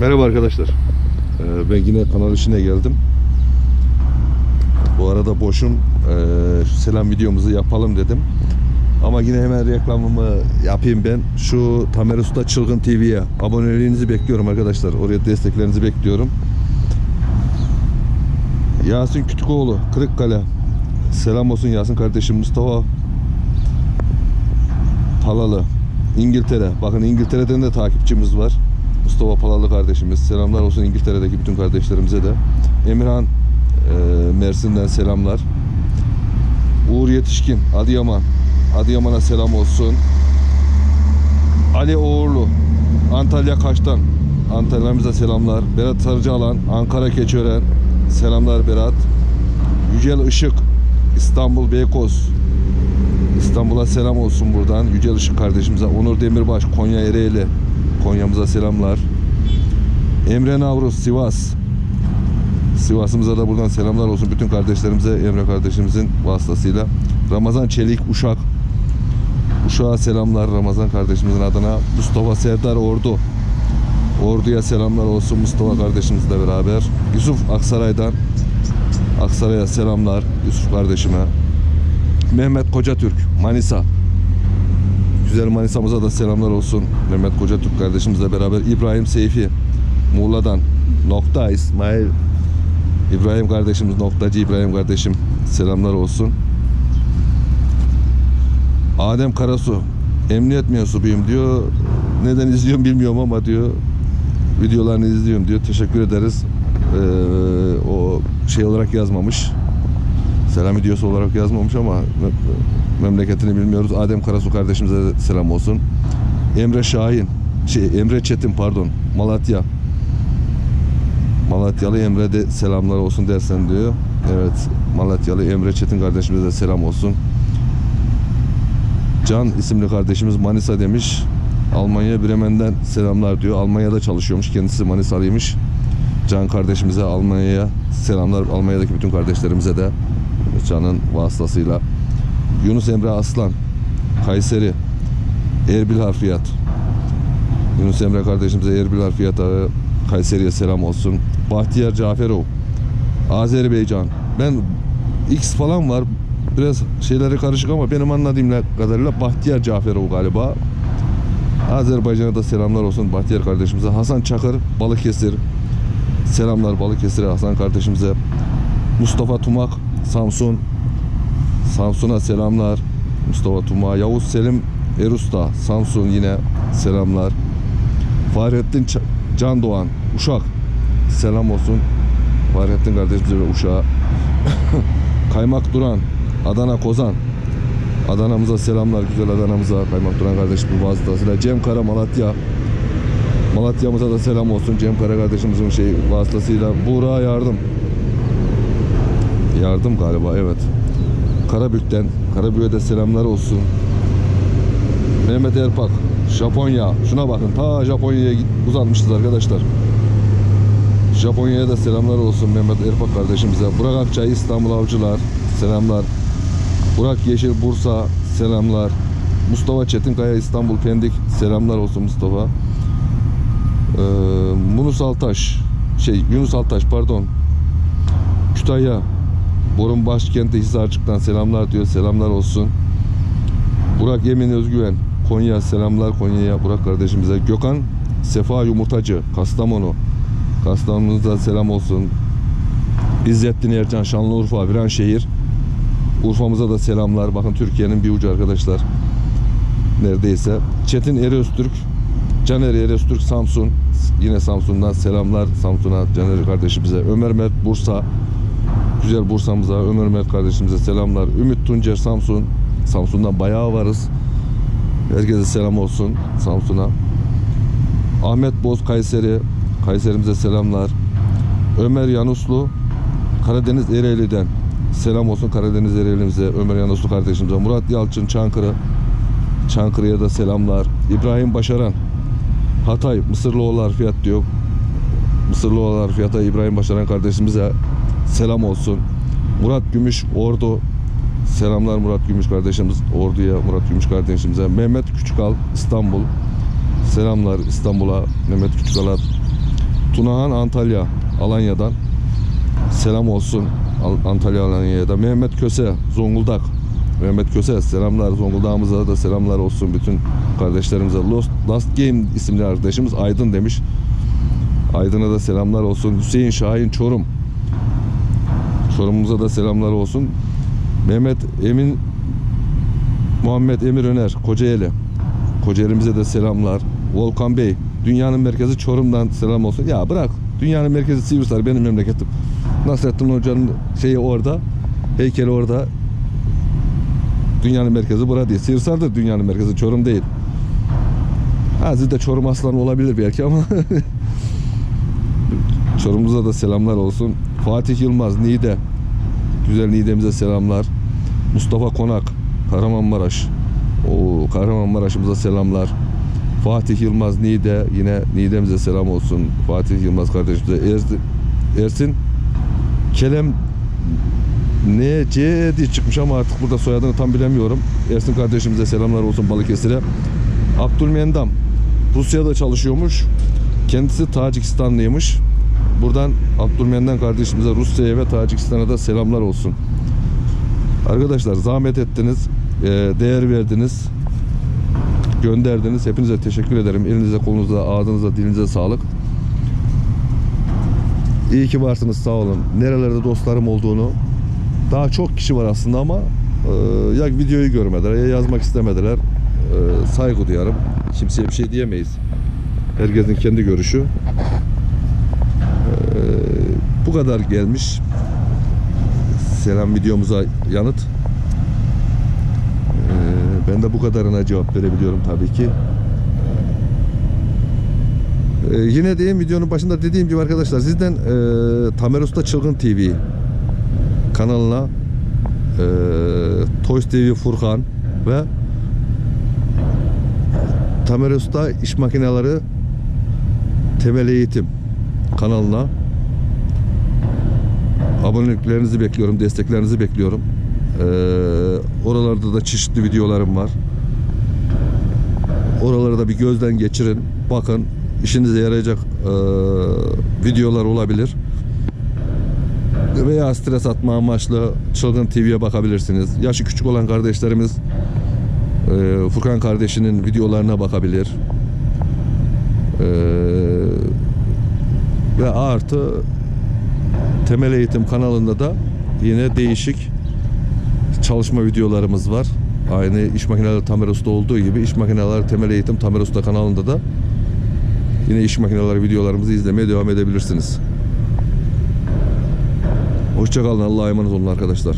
Merhaba arkadaşlar. Ee, ben yine kanal işine geldim. Bu arada boşum. Ee, selam videomuzu yapalım dedim. Ama yine hemen reklamımı yapayım ben. Şu Tamer Usta Çılgın TV'ye aboneliğinizi bekliyorum arkadaşlar. Oraya desteklerinizi bekliyorum. Yasin Kütükoğlu, Kırıkkale. Selam olsun Yasin kardeşim Mustafa Palalı. İngiltere. Bakın İngiltere'den de takipçimiz var. Mustafa Palalı kardeşimiz. Selamlar olsun İngiltere'deki bütün kardeşlerimize de. Emirhan e, Mersin'den selamlar. Uğur Yetişkin Adıyaman. Adıyaman'a selam olsun. Ali Uğurlu Antalya Kaş'tan. Antalya'mıza selamlar. Berat Sarıcıalan Ankara Keçören. Selamlar Berat. Yücel Işık İstanbul Beykoz. İstanbul'a selam olsun buradan. Yücel Işık kardeşimize. Onur Demirbaş Konya Ereğli. Konya'mıza selamlar. Emre Navruz Sivas. Sivas'ımıza da buradan selamlar olsun bütün kardeşlerimize Emre kardeşimizin vasıtasıyla. Ramazan Çelik Uşak. Uşak'a selamlar Ramazan kardeşimizin adına. Mustafa Serdar Ordu. Ordu'ya selamlar olsun Mustafa kardeşimizle beraber. Yusuf Aksaray'dan Aksaray'a selamlar Yusuf kardeşime. Mehmet Kocatürk Manisa. Güzel Manisa'mıza da selamlar olsun. Mehmet Kocatürk kardeşimizle beraber İbrahim Seyfi Muğla'dan Nokta İsmail İbrahim kardeşimiz Noktacı İbrahim kardeşim selamlar olsun. Adem Karasu emniyet mensubuyum diyor. Neden izliyorum bilmiyorum ama diyor videolarını izliyorum diyor. Teşekkür ederiz. Ee, o şey olarak yazmamış. Selam videosu olarak yazmamış ama me- memleketini bilmiyoruz. Adem Karasu kardeşimize de selam olsun. Emre Şahin, şey Emre Çetin pardon, Malatya. Malatyalı Emre de selamlar olsun dersen diyor. Evet, Malatyalı Emre Çetin kardeşimize de selam olsun. Can isimli kardeşimiz Manisa demiş. Almanya Bremen'den selamlar diyor. Almanya'da çalışıyormuş. Kendisi Manisalıymış. Can kardeşimize Almanya'ya selamlar. Almanya'daki bütün kardeşlerimize de Can'ın vasıtasıyla. Yunus Emre Aslan, Kayseri, Erbil Harfiyat. Yunus Emre kardeşimize Erbil Harfiyat'a Kayseri'ye selam olsun. Bahtiyar Caferov, Azerbaycan. Ben X falan var. Biraz şeyleri karışık ama benim anladığım kadarıyla Bahtiyar Caferov galiba. Azerbaycan'a da selamlar olsun Bahtiyar kardeşimize. Hasan Çakır, Balıkesir. Selamlar Balıkesir'e Hasan kardeşimize. Mustafa Tumak, Samsun. Samsun'a selamlar. Mustafa Tumak, Yavuz Selim Erusta, Samsun yine selamlar. Fahrettin Can Doğan, Uşak. Selam olsun. Fahrettin kardeşimize ve Uşak'a. Kaymak Duran, Adana Kozan. Adana'mıza selamlar, güzel Adana'mıza. Kaymak Duran kardeşimin vasıtasıyla. Cem Kara Malatya. Malatya'mıza da selam olsun. Cem Kara kardeşimizin şey vasıtasıyla. Buğra Yardım. Yardım galiba evet. Karabük'ten. Karabük'e de selamlar olsun. Mehmet Erpak. Japonya. Şuna bakın. Ta Japonya'ya uzanmışız arkadaşlar. Japonya'ya da selamlar olsun Mehmet Erpak kardeşimize. Burak Akçay İstanbul Avcılar. Selamlar. Burak Yeşil Bursa. Selamlar. Mustafa Çetinkaya İstanbul Pendik. Selamlar olsun Mustafa. Ee, Yunus Altaş. Şey Yunus Altaş pardon. Kütahya. Borun başkenti Hisarcık'tan selamlar diyor. Selamlar olsun. Burak Emin Özgüven. Konya selamlar Konya'ya Burak kardeşimize. Gökhan Sefa Yumurtacı. Kastamonu. Kastamonu'da selam olsun. İzzettin Ercan Şanlıurfa Viranşehir. Urfa'mıza da selamlar. Bakın Türkiye'nin bir ucu arkadaşlar. Neredeyse. Çetin Eröztürk. Caner Eröztürk Samsun. Yine Samsun'dan selamlar. Samsun'a Caner kardeşimize. Ömer Mert Bursa. Güzel Bursa'mıza, Ömer Mert kardeşimize selamlar. Ümit Tuncer Samsun. Samsun'dan bayağı varız. Herkese selam olsun Samsun'a. Ahmet Boz Kayseri. Kayserimize selamlar. Ömer Yanuslu Karadeniz Ereğli'den selam olsun Karadeniz Ereğli'mize Ömer Yanuslu kardeşimize Murat Yalçın Çankırı Çankırı'ya da selamlar İbrahim Başaran Hatay Mısırlıoğullar fiyat diyor Mısırlıoğullar fiyata İbrahim Başaran kardeşimize selam olsun. Murat Gümüş Ordu. Selamlar Murat Gümüş kardeşimiz Ordu'ya Murat Gümüş kardeşimize. Mehmet Küçükal İstanbul. Selamlar İstanbul'a Mehmet Küçükal'a. Tunahan Antalya Alanya'dan. Selam olsun Al- Antalya Alanya'ya da. Mehmet Köse Zonguldak. Mehmet Köse selamlar Zonguldak'ımıza da selamlar olsun bütün kardeşlerimize. Lost, Last Game isimli arkadaşımız Aydın demiş. Aydın'a da selamlar olsun. Hüseyin Şahin Çorum Çorum'umuza da selamlar olsun. Mehmet Emin Muhammed Emir Öner Kocaeli. Kocaeli'mize de selamlar. Volkan Bey Dünyanın merkezi Çorum'dan selam olsun. Ya bırak Dünyanın merkezi Sivrisar benim memleketim. Nasrettin Hoca'nın şeyi orada Heykeli orada. Dünyanın merkezi bura değil. Sivrisar'dır dünyanın merkezi Çorum değil. Ha sizde Çorum aslan olabilir belki ama Çorum'umuza da selamlar olsun. Fatih Yılmaz Niğde Güzel Niğde'mize selamlar Mustafa Konak Kahramanmaraş o Kahramanmaraş'ımıza selamlar Fatih Yılmaz Niğde yine Niğde'mize selam olsun Fatih Yılmaz kardeşimize Ersin, Kelem ne C diye çıkmış ama artık burada soyadını tam bilemiyorum. Ersin kardeşimize selamlar olsun Balıkesir'e. Abdülmendam Rusya'da çalışıyormuş. Kendisi Tacikistanlıymış. Buradan Abdülmendam kardeşimize Rusya'ya ve Tacikistan'a da selamlar olsun. Arkadaşlar zahmet ettiniz, e, değer verdiniz, gönderdiniz. Hepinize teşekkür ederim. Elinize, kolunuza, ağzınıza, dilinize sağlık. İyi ki varsınız sağ olun. Nerelerde dostlarım olduğunu daha çok kişi var aslında ama e, ya videoyu görmediler ya yazmak istemediler. E, saygı duyarım. Kimseye bir şey diyemeyiz. Herkesin kendi görüşü. Bu kadar gelmiş. Selam videomuza yanıt. E, ben de bu kadarına cevap verebiliyorum tabii ki. E, yine diyeyim videonun başında dediğim gibi arkadaşlar sizden e, Tamer Usta Çılgın TV kanalına e, Toys TV Furkan ve Tamer Usta İş Makineleri Temel Eğitim kanalına aboneliklerinizi bekliyorum, desteklerinizi bekliyorum. E, oralarda da çeşitli videolarım var. Oraları da bir gözden geçirin. Bakın işinize yarayacak e, videolar olabilir veya stres atma amaçlı Çılgın TV'ye bakabilirsiniz. Yaşı küçük olan kardeşlerimiz e, Furkan kardeşinin videolarına bakabilir. E, ve artı temel eğitim kanalında da yine değişik çalışma videolarımız var. Aynı iş makineleri Tamer Usta olduğu gibi iş makineleri temel eğitim Tamer Usta kanalında da yine iş makineleri videolarımızı izlemeye devam edebilirsiniz. Hoşçakalın. Allah'a emanet olun arkadaşlar.